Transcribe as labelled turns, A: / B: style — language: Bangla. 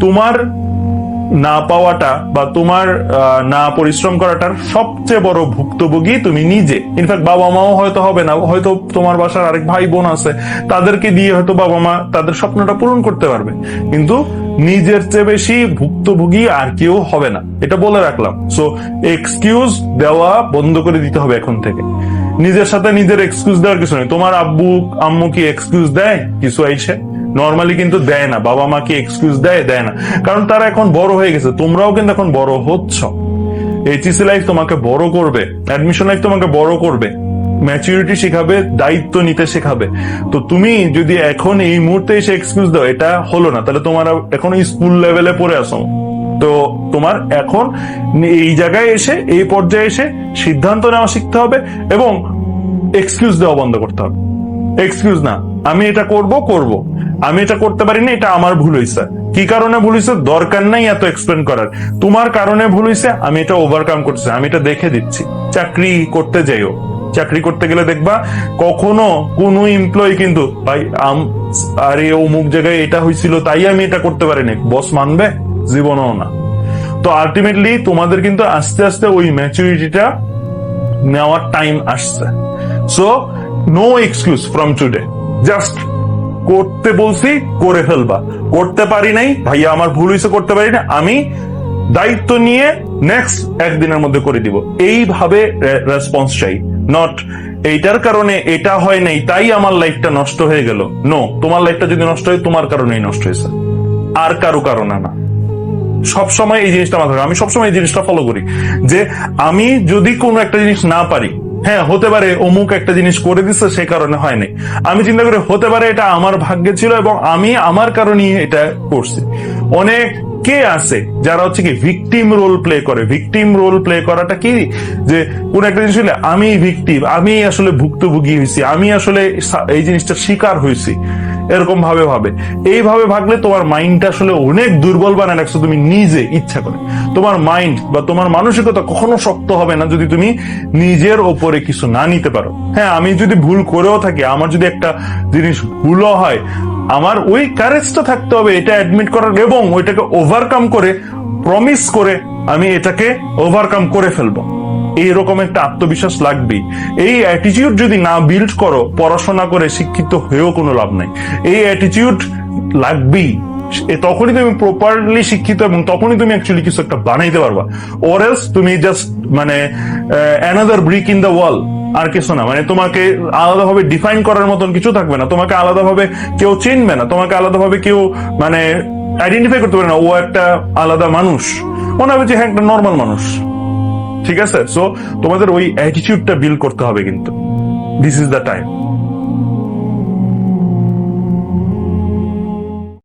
A: তোমার না পাওয়াটা বা তোমার না পরিশ্রম করাটার সবচেয়ে বড় ভুক্তভোগী তুমি নিজে। ইনফ্যাক্ট বাবা মাও হয়তো হবে না, হয়তো তোমার বাসার আরেক ভাই বোন আছে, তাদেরকে দিয়ে হয়তো বাবা মা তাদের স্বপ্নটা পূরণ করতে পারবে। কিন্তু নিজের চেয়ে বেশি ভুক্তভোগী আর কেউ হবে না। এটা বলে রাখলাম। সো এক্সকিউজ দেওয়া বন্ধ করে দিতে হবে এখন থেকে। নিজের সাথে নিজের এক্সকিউজ দেওয়ার কিছু নেই। তোমার আব্বু, আম্মু কি এক্সকিউজ দেয়? কিছু আইসে। নর্মালি কিন্তু দেয় না, বাবা মা কি এক্সকিউজ দেয়? দেয় না। কারণ তারা এখন বড় হয়ে গেছে, তোমরাও কিন্তু এখন বড় হচ্ছ। এইচএসি লাইফ তোমাকে বড় করবে অ্যাডমিশন লাইফ তোমাকে বড় করবে ম্যাচুরিটি শেখাবে, দায়িত্ব নিতে শেখাবে। তো তুমি যদি এখন এই মুহূর্তে এসে এক্সকিউজ দাও, এটা হলো না। তাহলে তোমার এখন স্কুল লেভেলে পড়ে আসো তো তোমার এখন এই জায়গায় এসে, এই পর্যায়ে এসে সিদ্ধান্ত নেওয়া শিখতে হবে এবং এক্সকিউজ দেওয়া বন্ধ করতে হবে। এক্সকিউজ না, আমি এটা করব করব। আমি এটা করতে পারি না এটা আমার ভুল হয়েছে কি কারণে ভুল হয়েছে দরকার নাই এত এক্সপ্লেন করার। তোমার কারণে ভুল হয়েছে আমি এটা ওভারকাম করছি আমি এটা দেখে দিচ্ছি। চাকরি করতে যাইও। চাকরি করতে গেলে দেখবা, কখনো কোনো এমপ্লয়ি কিন্তু, ভাই, আম, আরে, অমুক জায়গায় এটা হয়েছিল তাই আমি এটা করতে পারিনি। বস মানবে? জীবনও না। তো আলটিমেটলি তোমাদের কিন্তু আস্তে আস্তে ওই ম্যাচুরিটিটা নেওয়ার টাইম আসছে। So no excuse from today just করতে বলছি, করে ফেলবা। করতে পারি নাই, ভাইয়া আমার ভুল হয়েছে করতে পারি না আমি দায়িত্ব নিয়ে নেক্সট একদিনের মধ্যে করে দিব। এইভাবে রেসপন্স চাই। নট এইটার কারণে এটা হয় নাই, তাই আমার লাইফটা নষ্ট হয়ে গেল। নো তোমার লাইফটা যদি নষ্ট হয়, তোমার কারণেই নষ্ট হয়েছে। আর কারও কারণে না। সবসময় এই জিনিসটা মাথায়। আমি সবসময় এই জিনিসটা ফলো করি। যে আমি যদি কোনো একটা জিনিস না পারি হ্যাঁ হতে পারে অমুক একটা জিনিস করে দিচ্ছে সে কারণে হয়নি। আমি চিন্তা করি হতে পারে এটা আমার ভাগ্যে ছিল এবং আমি আমার কারণেই এটা করছি। অনেক কে আছে যারা হচ্ছে কি ভিকটিম রোল প্লে করে? ভিকটিম রোল প্লে করাটা কি? যে কোন একটা জিনিস আমি ভিকটিম আমি আসলে ভুক্তভোগী হয়েছি আমি আসলে এই জিনিসটা শিকার হয়েছি এরকম ভাবে ভাবে। এইভাবে ভাবলে তোমার মাইন্ডটা আসলে অনেক দুর্বল বানায় রাখছো তুমি নিজে, ইচ্ছা করে। তোমার মাইন্ড বা তোমার মানসিকতা কখনো শক্ত হবে না যদি তুমি নিজের ওপরে কিছু না নিতে পারো। হ্যাঁ আমি যদি ভুল করেও থাকি, আমার যদি একটা জিনিস ভুলও হয়, আমার ওই কারেজটা থাকতে হবে, এটা অ্যাডমিট করার এবং ওইটাকে ওভারকাম করে প্রমিস করে আমি এটাকে ওভারকাম করে ফেলব। এইরকম একটা আত্মবিশ্বাস লাগবেই। এই অ্যাটিটিউড যদি না বিল্ড করো, পড়াশোনা করে শিক্ষিত হয়েও কোনো লাভ নাই। এই অ্যাটিটিউড লাগবেই। তখনই তুমি প্রপারলি শিক্ষিত এবং তখনই তুমি অ্যাকচুয়ালি কিছু একটা বানাইতে পারবা। ওর এলস তুমি জাস্ট মানে another brick in the wall আর কিছু না। মানে তোমাকে আলাদাভাবে ডিফাইন করার মতন কিছু থাকবে না। তোমাকে আলাদাভাবে কেউ চিনবে না। তোমাকে আলাদাভাবে কেউ মানে আইডেন্টিফাই করতে পারে না। ও একটা আলাদা মানুষ। মনে হবে যে হ্যাঁ একটা নর্মাল মানুষ। ঠিক আছে? সো তোমাদের ওই অ্যাটিটিউডটা বিল্ড করতে হবে কিন্তু। This is the time